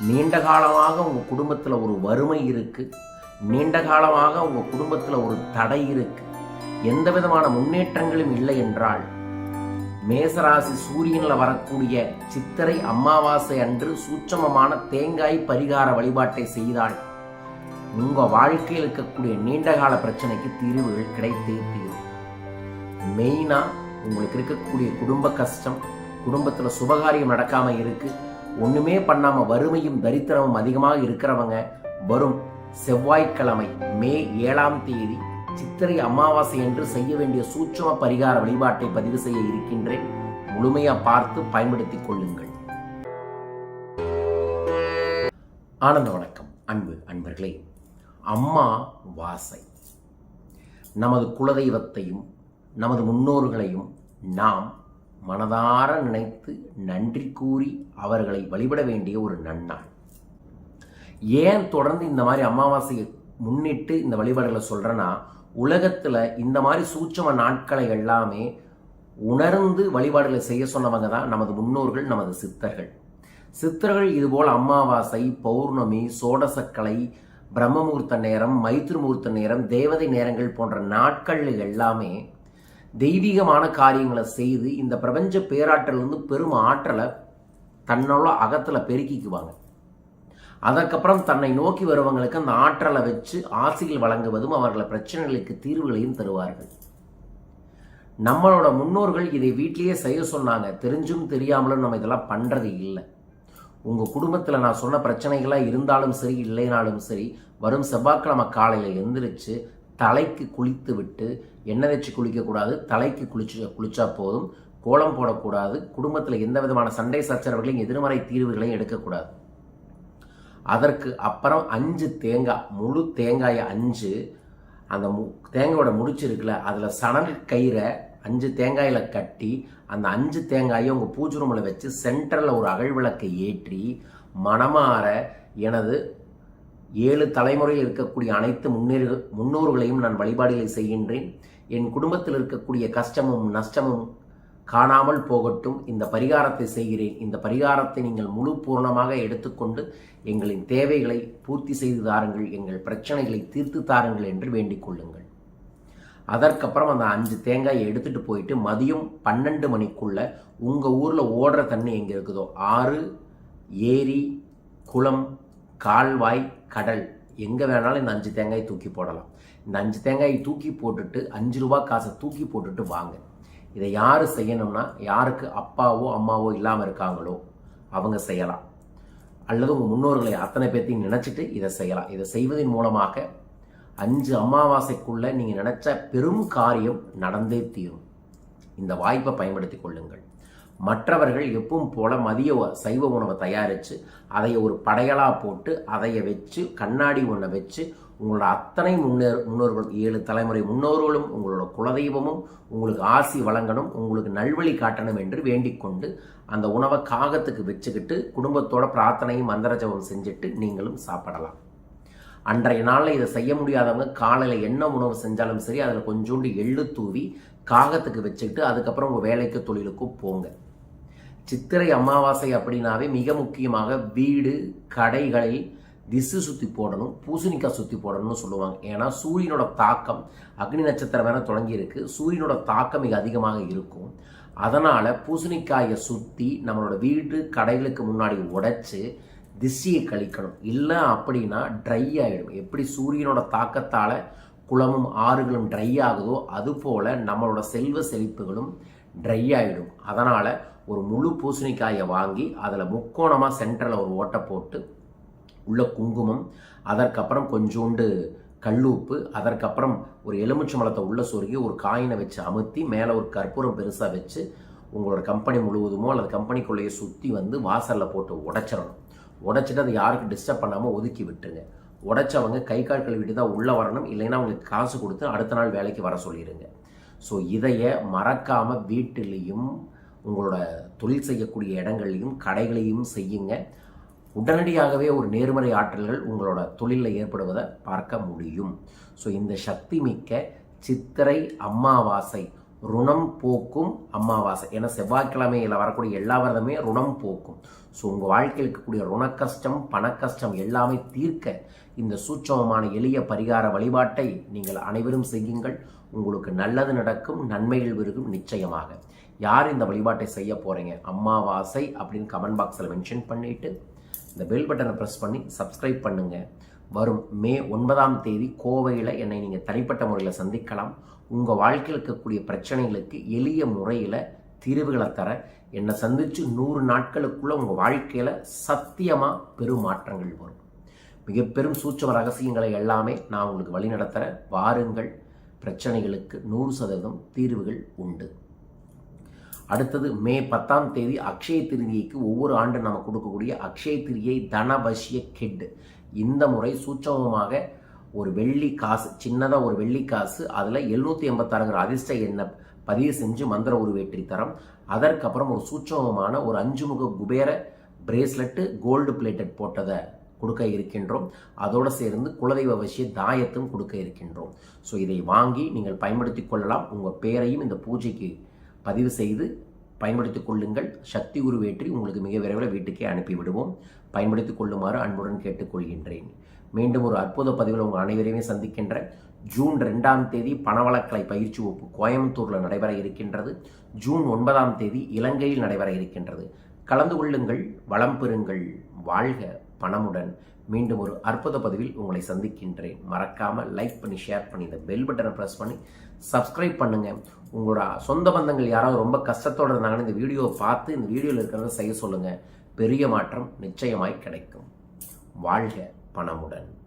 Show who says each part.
Speaker 1: நீண்ட காலமாக உங்கள் குடும்பத்தில் ஒரு வறுமை இருக்குது நீண்ட காலமாக உங்கள் குடும்பத்தில் ஒரு தடை இருக்குது எந்த விதமான முன்னேற்றங்களும் இல்லை என்றால் மேசராசி சூரியனில் வரக்கூடிய சித்திரை அமாவாசை அன்று சூட்சமமான தேங்காய் பரிகார வழிபாட்டை செய்தால் உங்கள் வாழ்க்கையில் இருக்கக்கூடிய நீண்டகால பிரச்சனைக்கு தீர்வுகள் கிடைத்தே தீரும். மெயினாக உங்களுக்கு இருக்கக்கூடிய குடும்ப கஷ்டம் குடும்பத்தில் சுபகாரியம் நடக்காமல் இருக்குது ஒண்ணுமே பண்ணாம வறுமையும் தரித்திரமும் அதிகமாக இருக்கிறவங்க வரும் செவ்வாய்க்கிழமை மே ஏழாம் தேதி சித்திரை அமாவாசை என்று செய்ய வேண்டிய சூட்சம பரிகார வழிபாட்டை பதிவு செய்ய இருக்கின்றேன். முழுமையா பார்த்து பயன்படுத்திக் கொள்ளுங்கள். ஆனந்த வணக்கம். அன்பு அன்பர்களே அம்மா வாசை நமது குலதெய்வத்தையும் நமது முன்னோர்களையும் நாம் மனதார நினைத்து நன்றி கூறி அவர்களை வழிபட வேண்டிய ஒரு நன்னாள். ஏன் தொடர்ந்து இந்த மாதிரி அமாவாசையை முன்னிட்டு இந்த வழிபாடுகளை சொல்கிறேன்னா உலகத்தில் இந்த மாதிரி சூட்சம நாட்களை எல்லாமே உணர்ந்து வழிபாடுகளை செய்ய சொன்னவங்க தான் நமது முன்னோர்கள் நமது சித்தர்கள். சித்தர்கள் இதுபோல் அமாவாசை பௌர்ணமி சோடசக்கலை பிரம்மமுகூர்த்த நேரம் மைத்ருமுகூர்த்த நேரம் தேவதை நேரங்கள் போன்ற நாட்கள் எல்லாமே தெய்வீகமான காரியங்களை செய்து இந்த பிரபஞ்ச பேராற்றல் வந்து பெரும் ஆற்றலை தன்னோட அகத்தில் பெருக்கிக்குவாங்க. அதற்கப்புறம் தன்னை நோக்கி வருவங்களுக்கு அந்த ஆற்றலை வச்சு ஆசைகள் வழங்குவதும் அவர்களை பிரச்சனைகளுக்கு தீர்வுகளையும் தருவார்கள். நம்மளோட முன்னோர்கள் இதை வீட்டிலேயே செய்ய சொன்னாங்க. தெரிஞ்சும் தெரியாமலும் நம்ம இதெல்லாம் பண்ணுறது இல்லை. உங்கள் குடும்பத்தில் நான் சொன்ன பிரச்சனைகளாக இருந்தாலும் சரி இல்லைனாலும் சரி வரும் செவ்வாய்க்கிழமை காலையில் எந்திரிச்சு தலைக்கு குளித்து விட்டு எண்ணெய் வச்சு குளிக்கக்கூடாது தலைக்கு குளிச்சு குளிச்சா போதும். கோலம் போடக்கூடாது. குடும்பத்தில் எந்த விதமான சண்டை சச்சரவுகளையும் எதிர்மறை தீர்வுகளையும் எடுக்கக்கூடாது அதற்கு அப்புறம் அஞ்சு தேங்காய் முழு தேங்காயை அஞ்சு அந்த மு தேங்காயோட முடிச்சு இருக்குல்ல அதில் சணல் கயிறை அஞ்சு தேங்காயில் கட்டி அந்த அஞ்சு தேங்காயை உங்கள் பூஜை ரூமில் வச்சு சென்டரில் ஒரு அகழ்விளக்கை ஏற்றி மனமாற எனது ஏழு தலைமுறையில் இருக்கக்கூடிய அனைத்து முன்னேறு முன்னோர்களையும் நான் வழிபாடுகளை செய்கின்றேன். என் குடும்பத்தில் இருக்கக்கூடிய கஷ்டமும் நஷ்டமும் காணாமல் போகட்டும். இந்த பரிகாரத்தை செய்கிறேன். இந்த பரிகாரத்தை நீங்கள் முழு பூர்ணமாக எடுத்துக்கொண்டு எங்களின் தேவைகளை பூர்த்தி செய்து தாருங்கள். எங்கள் பிரச்சனைகளை தீர்த்து தாருங்கள் என்று வேண்டிக் கொள்ளுங்கள். அதற்கப்புறம் அந்த அஞ்சு தேங்காயை எடுத்துகிட்டு போயிட்டு மதியம் பன்னெண்டு மணிக்குள்ள உங்கள் ஊரில் ஓடுற தண்ணி எங்கே இருக்குதோ? ஆறு ஏரி குளம் கால்வாய் கடல். எங்கே வேணாலும் இந்த அஞ்சு தேங்காயை தூக்கி போடலாம். இந்த அஞ்சு தேங்காயை தூக்கி போட்டுட்டு அஞ்சு ரூபா காசை தூக்கி போட்டுட்டு வாங்க. இதை யார் செய்யணும்னா யாருக்கு அப்பாவோ அம்மாவோ இல்லாமல் இருக்காங்களோ அவங்க செய்யலாம். அல்லது உங்கள் முன்னோர்களை அத்தனை பேர்த்தையும் நினச்சிட்டு இதை செய்யலாம். இதை செய்வதன் மூலமாக அஞ்சு அமாவாசைக்குள்ளே நீங்கள் நினச்ச பெரும் காரியம் நடந்தே தீரும். இந்த வாய்ப்பை பயன்படுத்தி கொள்ளுங்கள். மற்றவர்கள் எப்பவும் போல மதிய சைவ உணவை தயாரித்து அதை ஒரு படையலாக போட்டு அதைய வச்சு கண்ணாடி ஒன்றை வச்சு உங்களோட அத்தனை முன்னேற முன்னோர்கள் ஏழு தலைமுறை முன்னோர்களும் உங்களோட குலதெய்வமும் உங்களுக்கு ஆசி வழங்கணும் உங்களுக்கு நல்வழி காட்டணும் என்று வேண்டிக் கொண்டு அந்த உணவை காகத்துக்கு வச்சுக்கிட்டு குடும்பத்தோட பிரார்த்தனையும் மந்திரஜபம் செஞ்சுட்டு நீங்களும் சாப்பிடலாம். அன்றைய நாளில் இதை செய்ய முடியாதவங்க காலையில் என்ன உணவு செஞ்சாலும் சரி அதில் கொஞ்சோண்டு எள்ளு தூவி காகத்துக்கு வச்சுக்கிட்டு அதுக்கப்புறம் உங்கள் வேலைக்கு தொழிலுக்கும் போங்க. சித்திரை அமாவாசை அப்படின்னாவே மிக முக்கியமாக வீடு கடைகளில் திசு சுற்றி போடணும் பூசணிக்காய் சுற்றி போடணும்னு சொல்லுவாங்க. ஏன்னா சூரியனோட தாக்கம் அக்னி நட்சத்திரம் வேற தொடங்கி இருக்கு சூரியனோட தாக்கம் மிக அதிகமாக இருக்கும். அதனால் பூசணிக்காயை சுற்றி நம்மளோட வீடு கடைகளுக்கு முன்னாடி உடைச்சு திசையை கழிக்கணும். இல்லை அப்படின்னா ட்ரை ஆகிடும் எப்படி சூரியனோட தாக்கத்தால் குளமும் ஆறுகளும் ட்ரை ஆகுதோ அதுபோல் நம்மளோட செல்வ செழிப்புகளும் ட்ரை ஆகிடும் அதனால் ஒரு முழு பூசணிக்காயை வாங்கி அதில் முக்கோணமாக சென்டரில் ஒரு ஓட்டை போட்டு உள்ள குங்குமம் அதற்கப்புறம் கொஞ்சோண்டு கல்லுப்பு அதற்கப்புறம் ஒரு எலுமிச்சம்பழத்தை உள்ள சொருகி ஒரு காயினை வச்சு அமுத்தி மேலே ஒரு கற்பூரம் பெருசாக வச்சு உங்களோட கம்பெனி முழுவதுமோ அல்லது கம்பெனிக்குள்ளேயே சுற்றி வந்து வாசலில் போட்டு உடைச்சிடணும். உடைச்சிட்டு அதை யாருக்கும் டிஸ்டர்ப் பண்ணாமல் ஒதுக்கி விட்டுருங்க. உடைச்சவங்க கை கால் கழுவிட்டு தான் உள்ளே வரணும். இல்லைன்னா அவங்களுக்கு காசு கொடுத்து அடுத்த நாள் வேலைக்கு வர சொல்லிடுங்க ஸோ இதைய மறக்காமல் வீட்டிலையும் உங்களோட தொழில் செய்யக்கூடிய இடங்கள்லையும் கடைகளையும் செய்யுங்க. உடனடியாகவே ஒரு நேர்மறை ஆற்றல்கள் உங்களோட தொழிலில் ஏற்படுவதை பார்க்க முடியும். ஸோ இந்த சக்தி மிக்க சித்திரை அமாவாசை ருணம் போக்கும் அமாவாசை. ஏன்னா செவ்வாய்க்கிழமையில் வரக்கூடிய எல்லா விரதமே ருணம் போக்கும். ஸோ உங்கள் வாழ்க்கையில் இருக்கக்கூடிய ருண கஷ்டம் பண கஷ்டம் எல்லாமே தீர்க்க இந்த சூட்சமமான எளிய பரிகார வழிபாட்டை நீங்கள் அனைவரும் செய்யுங்கள். உங்களுக்கு நல்லது நடக்கும் நன்மைகள் விருகும் நிச்சயமாக. யார் இந்த வழிபாட்டை செய்ய போகிறீங்க அம்மாவாசை அப்படின்னு கமெண்ட் பாக்ஸில் மென்ஷன் பண்ணிவிட்டு இந்த பெல் பட்டனை ப்ரெஸ் பண்ணி சப்ஸ்கிரைப் பண்ணுங்கள் வரும் மே ஒன்பதாம் தேதி கோவையில் என்னை நீங்கள் தனிப்பட்ட முறையில் சந்திக்கலாம். உங்கள் வாழ்க்கையில் இருக்கக்கூடிய பிரச்சனைகளுக்கு எளிய முறையில் தீர்வுகளை தர என்னை சந்தித்து நூறு நாட்களுக்குள்ளே உங்கள் வாழ்க்கையில் சத்தியமாக பெரும் மாற்றங்கள் வரும். மிக பெரும் சூட்சம ரகசியங்களை எல்லாமே நான் உங்களுக்கு வழி நடத்துகிறேன் வாருங்கள். பிரச்சனைகளுக்கு நூறு சதவீதம் தீர்வுகள் உண்டு. அடுத்தது மே பத்தாம் தேதி அக்ஷய திருதியைக்கு ஒவ்வொரு ஆண்டு நம்ம கொடுக்கக்கூடிய அக்ஷய திரியை தனபஷ்ய கெட் இந்த முறை சூட்சமமாக ஒரு வெள்ளி காசு சின்னதாக ஒரு வெள்ளி காசு அதில் எழுநூற்றி எண்பத்தாறுங்கிற அதிர்ஷ்ட எண்ணை பதிவு செஞ்சு மந்திர உருவேற்றி தரம். அதற்கப்புறம் ஒரு சூட்சமமான ஒரு அஞ்சு முக குபேர பிரேஸ்லெட்டு கோல்டு பிளேட்டட் போட்டதை கொடுக்க இருக்கின்றோம். அதோடு சேர்ந்து குலதெய்வ வசிய தாயத்தும் கொடுக்க இருக்கின்றோம். ஸோ இதை வாங்கி நீங்கள் பயன்படுத்தி கொள்ளலாம். உங்கள் பேரையும் இந்த பூஜைக்கு பதிவு செய்து பயன்படுத்திக் கொள்ளுங்கள். சக்தி உருவேற்றி உங்களுக்கு மிக விரைவில் வீட்டுக்கே அனுப்பிவிடுவோம் பயன்படுத்திக் கொள்ளுமாறு அன்புடன் கேட்டுக்கொள்கின்றேன். மீண்டும் ஒரு அற்புத பதிவில் உங்கள் அனைவரையுமே சந்திக்கின்ற ஜூன் ரெண்டாம் தேதி பணவளக்கலை பயிற்சி வகுப்பு கோயம்புத்தூரில் நடைபெற இருக்கின்றது. ஜூன் ஒன்பதாம் தேதி இலங்கையில் நடைபெற இருக்கின்றது. கலந்து கொள்ளுங்கள் வளம் பெறுங்கள் வாழ்க பணமுடன். மீண்டும் ஒரு அற்புத பதிவில் உங்களை சந்திக்கின்றேன். மறக்காமல் லைக் பண்ணி ஷேர் பண்ணி இந்த பெல் பட்டனை ப்ரெஸ் பண்ணி சப்ஸ்கிரைப் பண்ணுங்கள் உங்களோட சொந்த பந்தங்கள் யாராவது ரொம்ப கஷ்டத்தோடு இருந்தாங்கன்னு இந்த வீடியோவை பார்த்து இந்த வீடியோவில் இருக்கிறத செய்ய சொல்லுங்கள் பெரிய மாற்றம் நிச்சயமாய் கிடைக்கும். வாழ்க பணமுடன்.